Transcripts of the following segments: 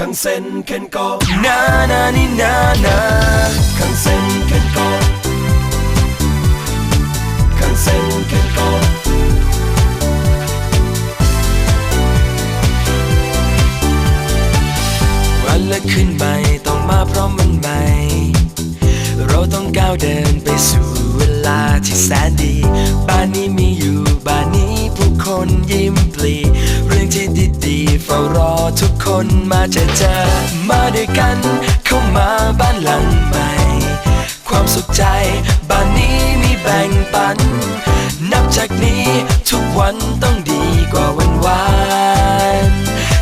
ขังเส้นเข็นก็นานานี่นานาขังเส้นเข็นก็ขังเส้นเข็นก็วันละคืนใหม่ต้องมาพร้อมวันใหม่เราต้องก้าวเดินไปสู่เวลาที่แสนดี บ้านนี้มีอยู่บ้านนี้ผู้คนยิ้มปลืองที่ดีๆ เฝ้ารอทุกคนมาเจอเจอมาด้วยกัน เข้ามาบ้านหลังใหม่ ความสุขใจบ้านนี้มีแบ่งปัน นับจากนี้ทุกวันต้องดีกว่าวันวาน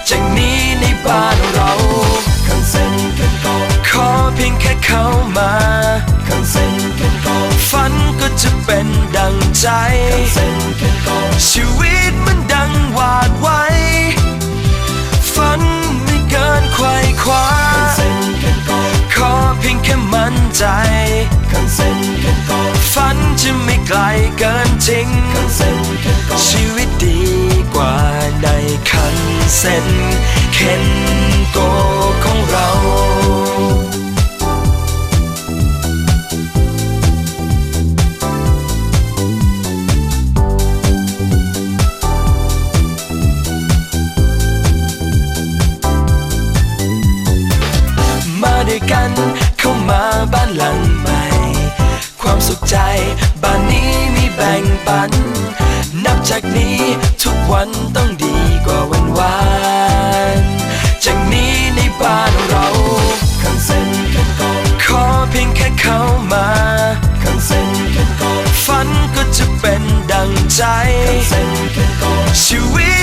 จากนี้ในบ้านเราขังเส้นเข็นก็ขอเพียงแค่เข้ามาขังเส้นเข็นก็ฝันก็จะเป็นดังใจเส้นเข็นก็ชีวิตมัน ใจขันเส้นกันก่อนฝันจะไม่ไกลเกินจริงขันเส้นกันก่อนชีวิตดีกว่าในคันเส้นเข็นโกของ ด้วยกันเข้ามาบ้านหลังใหม่ ความสุขใจบ้านนี้มีแบ่งปัน นับจากนี้ทุกวันต้องดีกว่าวันวานจากนี้ในบ้านเราขังเส้นเข็นก็ขอเพียงแค่เข้ามาขังเส้นเข็นก็ฝันก็จะเป็นดังใจเส้นเข็นก็ชีวิต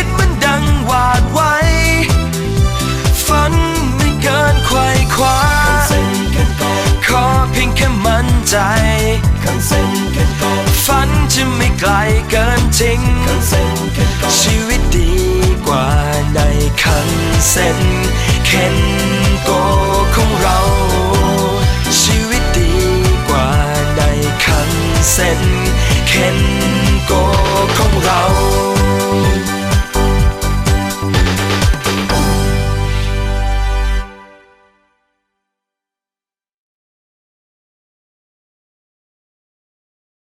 ใจคันเซ็นเข็นก็ฝันจะไม่ไกลเกินจริงคันเซ็นเข็นก็ชีวิตดีกว่าในคันเซ็นเคนโกของเรา ชีวิตดีกว่าในคันเซ็นเคน